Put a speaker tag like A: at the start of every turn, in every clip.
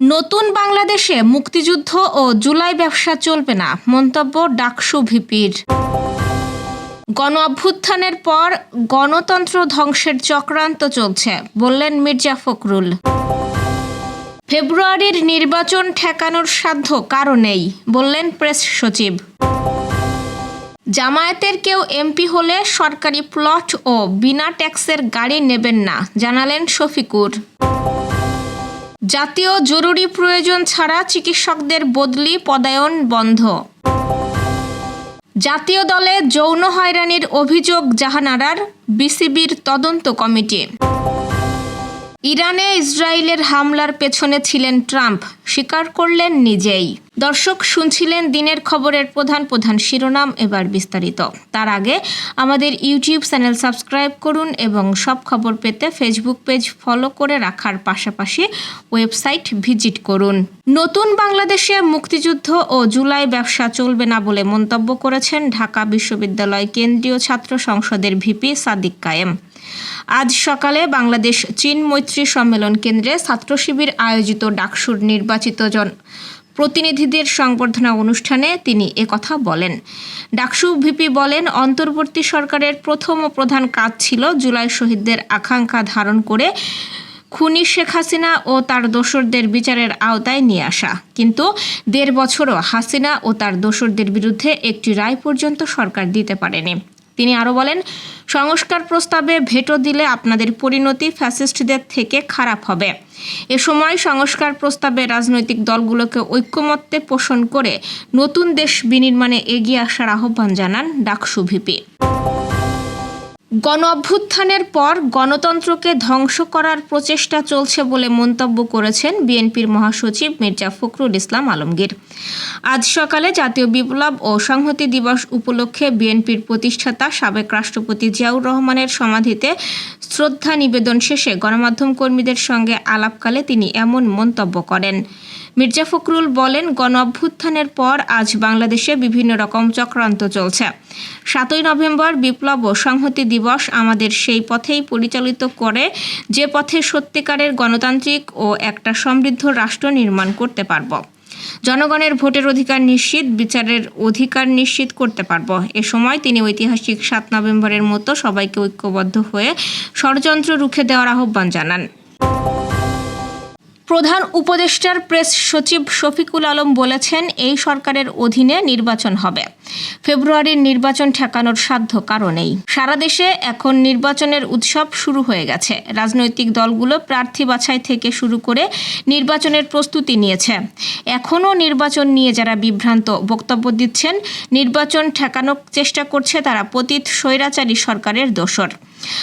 A: নতুন বাংলাদেশে মুক্তিযুদ্ধ ও জুলাই ব্যবসা চলবে না, মন্তব্য ডাকসু ভিপির। গণ অভ্যুত্থানের পর গণতন্ত্র ধ্বংসের চক্রান্ত চলছে, বললেন মির্জা ফখরুল। ফেব্রুয়ারির নির্বাচন ঠেকানোর সাধ্য কারও নেই, বললেন প্রেস সচিব। জামায়াতের কেউ এমপি হলে সরকারি প্লট ও বিনা ট্যাক্সের গাড়ি নেবেন না, জানালেন শফিকুর। জাতীয় জরুরি প্রয়োজন ছাড়া চিকিৎসকদের বদলি পদায়ন বন্ধ। জাতীয় দলে যৌন হয়রানির অভিযোগ জাহানারার বিসিবির তদন্ত কমিটি। ইরানে ইসরায়েলের হামলার পেছনে ছিলেন ট্রাম্প। স্বীকার করলেন নিজেই। দর্শক, শুনছিলেন দিনের খবরের প্রধান প্রধান শিরোনাম এবার বিস্তারিত। তার আগে আমাদের ইউটিউব চ্যানেল সাবস্ক্রাইব করুন এবং সব খবর পেতে ফেসবুক পেজ ফলো করে রাখার পাশাপাশি ওয়েবসাইট ভিজিট করুন। নতুন বাংলাদেশে মুক্তিযুদ্ধ ও জুলাই ব্যবসা চলবে না বলে মন্তব্য করেছেন ঢাকা বিশ্ববিদ্যালয় কেন্দ্রীয় ছাত্র সংসদের ভিপি সাদিক কায়েম। আজ সকালে বাংলাদেশ চীন মৈত্রী সম্মেলন কেন্দ্রে ছাত্র শিবির আয়োজিত ডাকসুর নির্বাচিত জন প্রতিনিধিদের সংবর্ধনা অনুষ্ঠানে তিনি একথা বলেন। ডাকসু ভিপি বলেন, অন্তর্বর্তী সরকারের প্রথম ও প্রধান কাজ ছিল জুলাই শহীদদের আকাঙ্ক্ষা ধারণ করে খুনি শেখ হাসিনা ও তার দোসরদের বিচারের আওতায় নিয়ে আসা। কিন্তু দেড় বছরও হাসিনা ও তার দোসরদের বিরুদ্ধে একটি রায় পর্যন্ত সরকার দিতে পারেনি। তিনি আরও বলেন, সংস্কার প্রস্তাবে ভেটো দিলে আপনাদের পরিণতি ফ্যাসিস্টদের থেকে খারাপ হবে। এ সময় সংস্কার প্রস্তাবে রাজনৈতিক দলগুলোকে ঐক্যমত্যে পোষণ করে নতুন দেশ বিনির্মাণে এগিয়ে আসার আহ্বান জানান ডাকসু ভিপি। গণ অভ্যুত্থানের পর গণতন্ত্রকে ধ্বংস করার প্রচেষ্টা চলছে বলে মন্তব্য করেছেন বিএনপির মহাসচিব মির্জা ফখরুল ইসলাম আলমগীর। আজ সকালে জাতীয় বিপ্লব ও সংহতি দিবস উপলক্ষে বিএনপির প্রতিষ্ঠাতা সাবেক রাষ্ট্রপতি জিয়াউর রহমানের সমাধিতে শ্রদ্ধা নিবেদন শেষে গণমাধ্যম কর্মীদের সঙ্গে আলাপকালে তিনি এমন মন্তব্য করেন। মির্জা ফখরুল বলেন গণ অভ্যুত্থানের পর আজ বাংলাদেশে বিভিন্ন রকম চক্রান্ত চলছে। সাতই নভেম্বর বিপ্লব ও সংহতি দিবস আমাদের সেই পথেই পরিচালিত করে, যে পথে সত্যিকারের গণতান্ত্রিক ও একটা সমৃদ্ধ রাষ্ট্র নির্মাণ করতে পারব। জনগণের ভোটের অধিকার নিশ্চিত, বিচারের অধিকার নিশ্চিত করতে পারব। এ সময় তিনি ঐতিহাসিক সাত নভেম্বরের মতো সবাইকে ঐক্যবদ্ধ হয়ে ষড়যন্ত্র রুখে দেওয়ার আহ্বান জানান। প্রধান উপদেষ্টার প্রেস সচিব শফিকুল আলম বলেছেন এই সরকারের অধীনে নির্বাচন হবে। ফেব্রুয়ারির নির্বাচন ঠেকানোর সাধ্য কারণেই। সারা দেশে এখন নির্বাচনের উৎসব শুরু হয়ে গেছে। রাজনৈতিক দলগুলো প্রার্থী বাছাই থেকে শুরু করে নির্বাচনের প্রস্তুতি নিয়েছে। এখনও নির্বাচন নিয়ে যারা বিভ্রান্ত, বক্তব্য দিচ্ছেন, নির্বাচন ঠেকানোর চেষ্টা করছে তারা পতিত স্বৈরাচারী সরকারের দোসর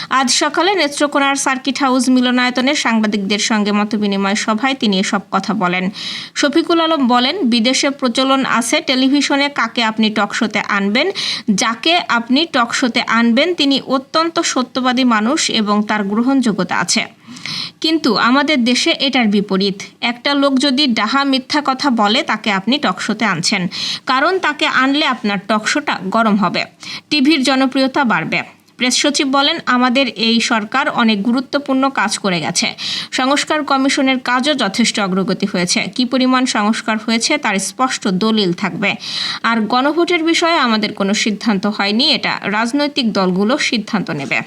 A: আজ সকালে নেত্রকোনার সার্কিট হাউস মিলনায়তনে সাংবাদিকদের সঙ্গে মতবিনিময় সভায় তিনি এসব কথা বলেন। শফিকুল আলম বলেন, বিদেশে প্রচলন আছে, টেলিভিশনে কাকে আপনি টকশোতে আনবেন। যাকে আপনি টকশোতে আনবেন, তিনি অত্যন্ত সত্যবাদী মানুষ এবং তার গ্রহণযোগ্যতা আছে। কিন্তু আমাদের দেশে এটার বিপরীত। একটা লোক যদি ডাহা মিথ্যা কথা বলে, তাকে আপনি টকশোতে আনছেন। কারণ তাকে আনলে আপনার টকশোটা গরম হবে। টিভির জনপ্রিয়তা বাড়বে। প্রেস সচিব বলেন, আমাদের এই সরকার অনেক গুরুত্বপূর্ণ কাজ করে গেছে। সংস্কার কমিশনের কাজও যথেষ্ট অগ্রগতি হয়েছে। কি পরিমাণ সংস্কার হয়েছে তার স্পষ্ট দলিল থাকবে। আর গণভোটের বিষয়ে আমাদের কোনো সিদ্ধান্ত হয়নি, এটা রাজনৈতিক দলগুলো সিদ্ধান্ত নেবে।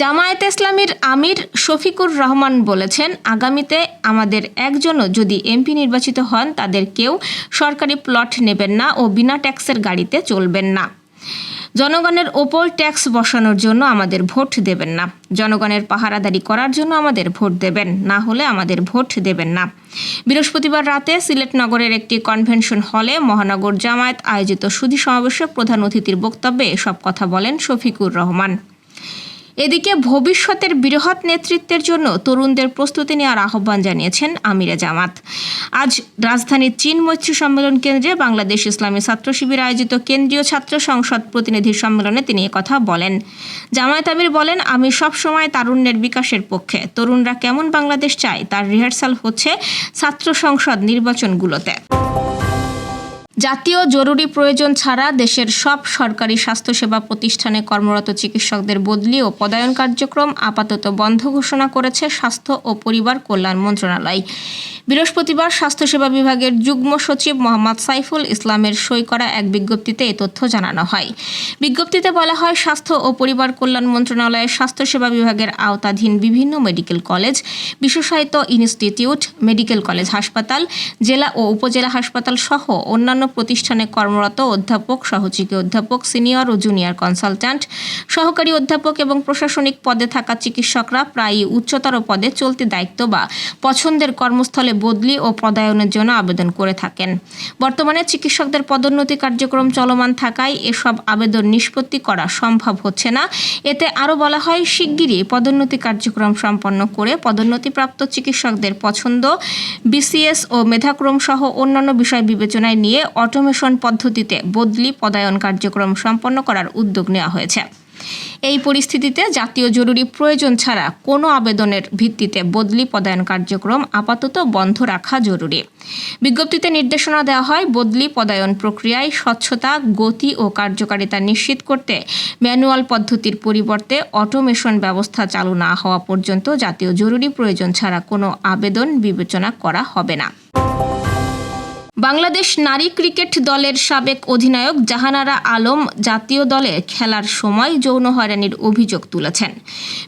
A: জামায়াতে ইসলামীর আমির শফিকুর রহমান বলেছেন, আগামীতে আমাদের একজনও যদি এমপি নির্বাচিত হন, তাদের কেউ সরকারি প্লট নেবেন না ও বিনা ট্যাক্সের গাড়িতে চলবেন না। জনগণের ওপর ট্যাক্স বসানোর জন্য আমাদের ভোট দেবেন না। জনগণের পাহারাদারি করার জন্য আমাদের ভোট দেবেন, না হলে আমাদের ভোট দেবেন না। বৃহস্পতিবার রাতে সিলেট নগরের একটি কনভেনশন হলে মহানগর জামায়াত আয়োজিত সুধী সমাবেশে প্রধান অতিথির বক্তব্যে এসব কথা বলেন শফিকুর রহমান। এদিকে ভবিষ্যতের বৃহৎ নেতৃত্বের জন্য তরুণদের প্রস্তুতি নেওয়ার আহ্বান জানিয়েছেন আমিরে জামাত। আজ রাজধানীর চীন মৈত্রী সম্মেলন কেন্দ্রে বাংলাদেশ ইসলামী ছাত্র শিবির আয়োজিত কেন্দ্রীয় ছাত্র সংসদ প্রতিনিধি সম্মেলনে তিনি কথা বলেন। জামায়াত আমির বলেন, আমি সবসময় তারুণ্যের বিকাশের পক্ষে। তরুণরা কেমন বাংলাদেশ চায়, তার রিহার্সাল হচ্ছে ছাত্র সংসদ নির্বাচনগুলোতে। জাতীয় জরুরি প্রয়োজন ছাড়া দেশের সব সরকারি স্বাস্থ্যসেবা প্রতিষ্ঠানে কর্মরত চিকিৎসকদের বদলি ও পদায়ন কার্যক্রম আপাতত বন্ধ ঘোষণা করেছে স্বাস্থ্য ও পরিবার কল্যাণ মন্ত্রণালয়। বৃহস্পতিবার স্বাস্থ্যসেবা বিভাগের যুগ্ম সচিব মোহাম্মদ সাইফুল ইসলামের সই করা এক বিজ্ঞপ্তিতে এ তথ্য জানানো হয়। বিজ্ঞপ্তিতে বলা হয়, স্বাস্থ্য ও পরিবার কল্যাণ মন্ত্রণালয়ের স্বাস্থ্যসেবা বিভাগের আওতাধীন বিভিন্ন মেডিকেল কলেজ, বিশেষায়িত ইনস্টিটিউট, মেডিকেল কলেজ হাসপাতাল, জেলা ও উপজেলা হাসপাতাল সহ অন্যান্য প্রতিষ্ঠানে কর্মরত অধ্যাপক, সহযোগী অধ্যাপক, সিনিয়র ও জুনিয়র কনসালট্যান্ট, সহকারী অধ্যাপক এবং প্রশাসনিক পদে থাকা চিকিৎসকরা প্রায়ই উচ্চতর পদে চলতি দায়িত্ব বা পছন্দের কর্মস্থলে বদলি ও পদায়নের জন্য আবেদন করে থাকেন। বর্তমানে চিকিৎসকদের পদোন্নতি কার্যক্রম চলমান থাকায় এসব আবেদন নিষ্পত্তি করা সম্ভব হচ্ছে না। এতে আরও বলা হয়, শিগগিরই পদোন্নতি কার্যক্রম সম্পন্ন করে পদোন্নতিপ্রাপ্ত চিকিৎসকদের পছন্দ, বিসিএস ও মেধাক্রম সহ অন্যান্য বিষয় বিবেচনায় নিয়ে অটোমেশন পদ্ধতিতে বদলি পদায়ন কার্যক্রম সম্পন্ন করার উদ্যোগ নেওয়া হয়েছে। এই পরিস্থিতিতে জাতীয় জরুরি প্রয়োজন ছাড়া কোনো আবেদনের ভিত্তিতে বদলি পদায়ন কার্যক্রম আপাতত বন্ধ রাখা জরুরি। বিজ্ঞপ্তিতে নির্দেশনা দেওয়া হয়, বদলি পদায়ন প্রক্রিয়ায় স্বচ্ছতা, গতি ও কার্যকারিতা নিশ্চিত করতে ম্যানুয়াল পদ্ধতির পরিবর্তে অটোমেশন ব্যবস্থা চালু না হওয়া পর্যন্ত জাতীয় জরুরি প্রয়োজন ছাড়া কোনো আবেদন বিবেচনা করা হবে না। বাংলাদেশ নারী ক্রিকেট দলের সাবেক অধিনায়ক জাহানারা আলম জাতীয় দলে খেলার সময় যৌন হয়রানির অভিযোগ তুলেছেন।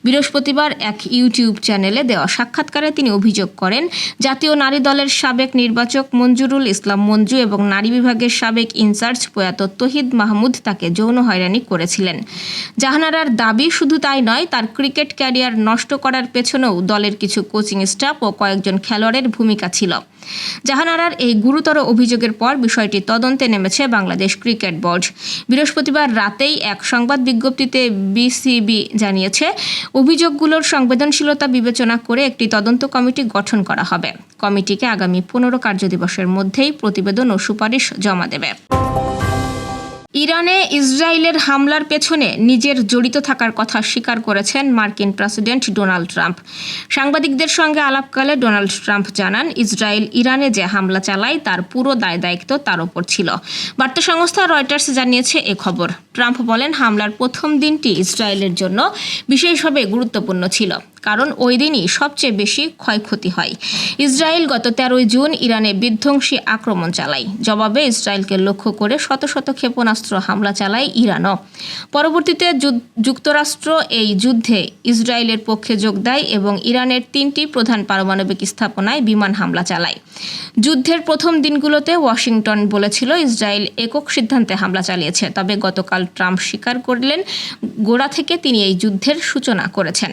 A: বৃহস্পতিবার এক ইউটিউব চ্যানেলে দেওয়া সাক্ষাৎকারে তিনি অভিযোগ করেন, জাতীয় নারী দলের সাবেক নির্বাচক মঞ্জুরুল ইসলাম মঞ্জু এবং নারী বিভাগের সাবেক ইনচার্জ প্রয়াত তহিদ মাহমুদ তাকে যৌন হয়রানি করেছিলেন। জাহানারার দাবি শুধু তাই নয়, তার ক্রিকেট ক্যারিয়ার নষ্ট করার পেছনেও দলের কিছু কোচিং স্টাফ ও কয়েকজন খেলোয়াড়ের ভূমিকা ছিল। জাহানারার এই গুরুতর অভিযোগের পর বিষয়টি তদন্তে নেমেছে বাংলাদেশ ক্রিকেট বোর্ড। বৃহস্পতিবার রাতেই এক সংবাদ বিজ্ঞপ্তিতে বিসিবি জানিয়েছে, অভিযোগগুলোর সংবেদনশীলতা বিবেচনা করে একটি তদন্ত কমিটি গঠন করা হবে। কমিটিকে আগামী পনেরো কার্যদিবসের মধ্যেই প্রতিবেদন ও সুপারিশ জমা দেবে। ইরানে ইসরায়েলের হামলার পেছনে নিজের জড়িত থাকার কথা স্বীকার করেছেন মার্কিন প্রেসিডেন্ট ডোনাল্ড ট্রাম্প। সাংবাদিকদের সঙ্গে আলাপকালে ডোনাল্ড ট্রাম্প জানান, ইসরায়েল ইরানে যে হামলা চালায় তার পুরো দায় দায়িত্ব তার ওপর ছিল। বার্তা সংস্থা রয়টার্স জানিয়েছে এ খবর। ট্রাম্প বলেন, হামলার প্রথম দিনটি ইসরায়েলের জন্য বিশেষভাবে গুরুত্বপূর্ণ ছিল। কারণ ওই দিনই সবচেয়ে বেশি ক্ষয়ক্ষতি হয়। ইসরায়েল গত তেরোই জুন ইরানে বিধ্বংসী আক্রমণ চালায়। জবাবে ইসরায়েলকে লক্ষ্য করে শত শত ক্ষেপণাস্ত্র হামলা চালায় ইরানও। পরবর্তীতে যুক্তরাষ্ট্র এই যুদ্ধে ইসরায়েলের পক্ষে যোগ দেয় এবং ইরানের তিনটি প্রধান পারমাণবিক স্থাপনায় বিমান হামলা চালায়। যুদ্ধের প্রথম দিনগুলোতে ওয়াশিংটন বলেছিল ইসরায়েল একক সিদ্ধান্তে হামলা চালিয়েছে, তবে গতকাল ট্রাম্প স্বীকার করলেন, গোড়া থেকে তিনি এই যুদ্ধের সূচনা করেছেন।